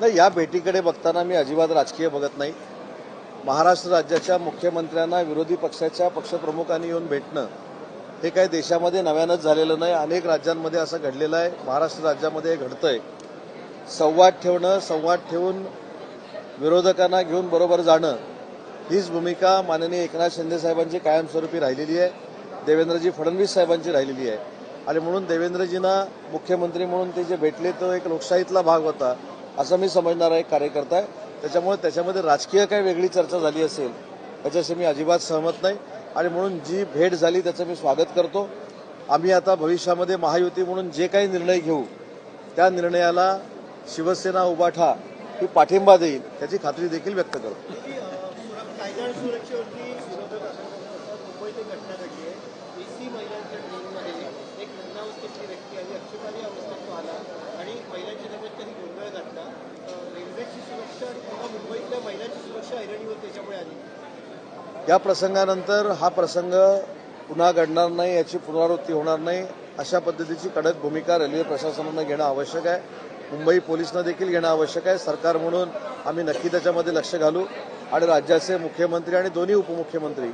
नाही या भेटीकडे बघताना मी अजिबात राजकीय बघत नाही. महाराष्ट्र राज्याच्या मुख्यमंत्र्यांना विरोधी पक्षाच्या पक्षप्रमुखांनी येऊन भेटणं हे काही देशामध्ये नव्यानंच झालेलं नाही. अनेक राज्यांमध्ये असं घडलेलं आहे. महाराष्ट्र राज्यामध्ये हे घडतंय. संवाद ठेवणं संवाद ठेवून विरोधकांना घेऊन बरोबर जाणं हीच भूमिका माननीय एकनाथ शिंदे साहेबांची कायमस्वरूपी राहिलेली आहे. देवेंद्रजी फडणवीस साहेबांची राहिलेली आहे. आणि म्हणून देवेंद्रजींना मुख्यमंत्री म्हणून ते जे भेटले तो एक लोकशाहीतला भाग होता. असं मी समजणारा एक कार्यकर्ता आहे त्याच्यामुळे त्याच्यामध्ये राजकीय काही वेगळी चर्चा झाली असेल त्याच्याशी मी अजिबात सहमत नाही आणि म्हणून जी भेट झाली त्याचं मी स्वागत करतो आम्ही आता भविष्यामध्ये महायुती म्हणून जे काही निर्णय घेऊ त्या निर्णयाला शिवसेना उबाठा ही पाठिंबा देईल त्याची खात्री देखील व्यक्त करतो एक या प्रसंगानंतर हा प्रसंग पुन्हा घडणार नाही याची पुनरावृत्ती होणार नाही. अशा पद्धतीची कडक भूमिका रेल्वे प्रशासनानं घेणं आवश्यक आहे. मुंबई पोलिसनं देखील घेणं आवश्यक आहे. सरकार म्हणून आम्ही नक्की त्याच्यामध्ये लक्ष घालू. आणि राज्याचे मुख्यमंत्री आणि दोन्ही उपमुख्यमंत्री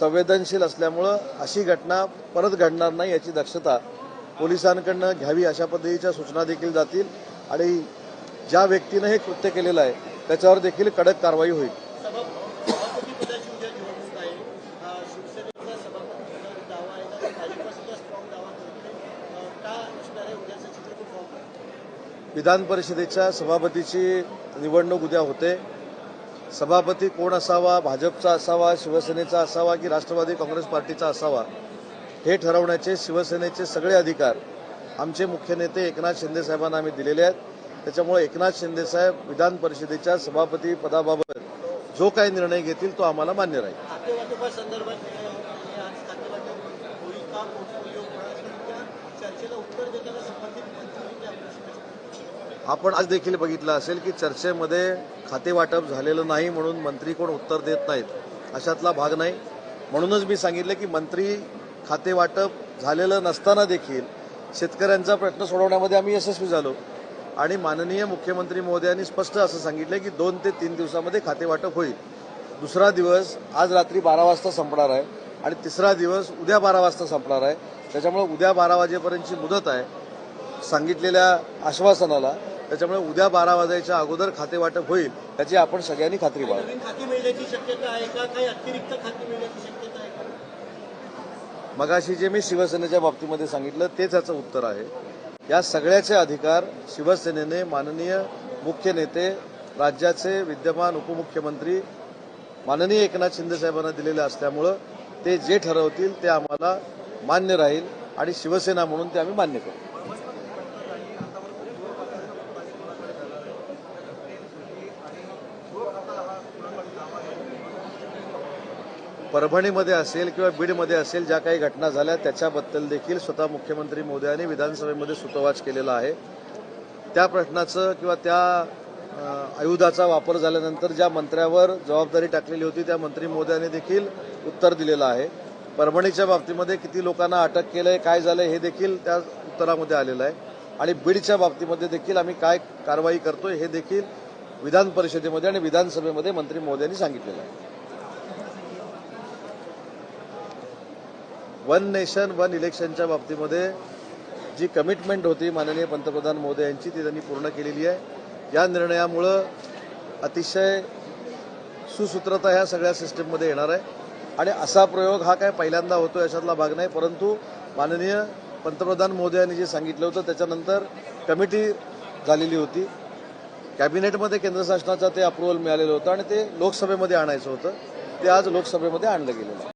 संवेदनशील असल्यामुळं अशी घटना परत घडणार नाही याची दक्षता पोलिसांकडनं घ्यावी अशा पद्धतीच्या सूचना देखील जातील. आणि ज्या व्यक्तीनं हे कृत्य केलेलं आहे त्याच्यावर देखील कडक कारवाई होईल. विधान परिषदेच्या सभापतीची निवडणूक उद्या होते. सभापती कोण असावा भाजपचा असावा शिवसेनेचा असावा की राष्ट्रवादी काँग्रेस पार्टीचा असावा हे ठरवण्याचे शिवसेनेचे सगळे अधिकार आमचे मुख्य नेते एकनाथ शिंदे साहेबांना आम्ही दिलेले आहेत. त्याच्यामुळे एकनाथ शिंदे साहेब विधान परिषदेच्या सभापती पदाबाबत जो काही निर्णय घेतील तो आम्हाला मान्य राहील. आपण आज देखील बघितलं असेल की चर्चेमध्ये खातेवाटप झालेलं नाही म्हणून मंत्री कोण उत्तर देत नाहीत अशातला भाग नाही. म्हणूनच मी सांगितलं की मंत्री खातेवाटप झालेलं नसताना देखील शेतकऱ्यांचा प्रश्न सोडवण्यामध्ये आम्ही यशस्वी झालो. आणि माननीय मुख्यमंत्री महोदयांनी स्पष्ट असं सांगितलं की दोन ते तीन दिवसामध्ये खातेवाटप होईल. दुसरा दिवस आज रात्री बारा वाजता संपणार आहे आणि तिसरा दिवस उद्या बारा वाजता संपणार आहे. त्याच्यामुळे उद्या बारा वाजेपर्यंतची मुदत आहे सांगितलेल्या आश्वासनाला. त्याच्यामुळे उद्या बारा वाजायच्या अगोदर खाते वाटप होईल याची आपण सगळ्यांनी खात्री बाळगू. मगाशी जे मी शिवसेनेच्या बाबतीमध्ये सांगितलं तेच याचं उत्तर आहे. या सगळ्याचे अधिकार शिवसेनेने माननीय मुख्य नेते राज्याचे विद्यमान उपमुख्यमंत्री माननीय एकनाथ शिंदे साहेबांना दिलेले असल्यामुळं ते जे ठरवतील ते आम्हाला मान्य राहील आणि शिवसेना म्हणून ते आम्ही मान्य करू. परभणीमध्ये असेल किंवा बीडमध्ये असेल ज्या काही घटना झाल्या त्याच्याबद्दल देखील स्वतः मुख्यमंत्री मोदयांनी विधानसभेमध्ये सुतोवाच केलेला आहे. त्या प्रश्नाचं किंवा त्या आयुधाचा वापर झाल्यानंतर ज्या मंत्र्यावर जबाबदारी टाकलेली होती त्या मंत्री मोदयांनी देखील उत्तर दिलेलं आहे. परभणीच्या बाबतीमध्ये किती लोकांना अटक केलंय काय झालंय हे देखील त्या उत्तरामध्ये आलेलं आहे. आणि बीडच्या बाबतीमध्ये देखील आम्ही काय कारवाई करतोय हे देखील विधान परिषदेमध्ये आणि विधानसभेमध्ये मंत्री मोदयांनी सांगितलेलं आहे. वन नेशन वन इलेक्शनच्या बाबतीमध्ये जी कमिटमेंट होती माननीय पंतप्रधान मोदी यांची ती त्यांनी पूर्ण केलेली आहे. या निर्णयामुळं अतिशय सुसूत्रता ह्या सगळ्या सिस्टीममध्ये येणार आहे. आणि असा प्रयोग हा काय पहिल्यांदा होतो याच्यातला भाग नाही परंतु माननीय पंतप्रधान मोदी यांनी जे सांगितलं होतं त्याच्यानंतर कमिटी झालेली होती. कॅबिनेटमध्ये केंद्र शासनाचं ते अप्रुव्हल मिळालेलं होतं आणि ते लोकसभेमध्ये आणायचं होतं. ते आज लोकसभेमध्ये आणलं गेलेलं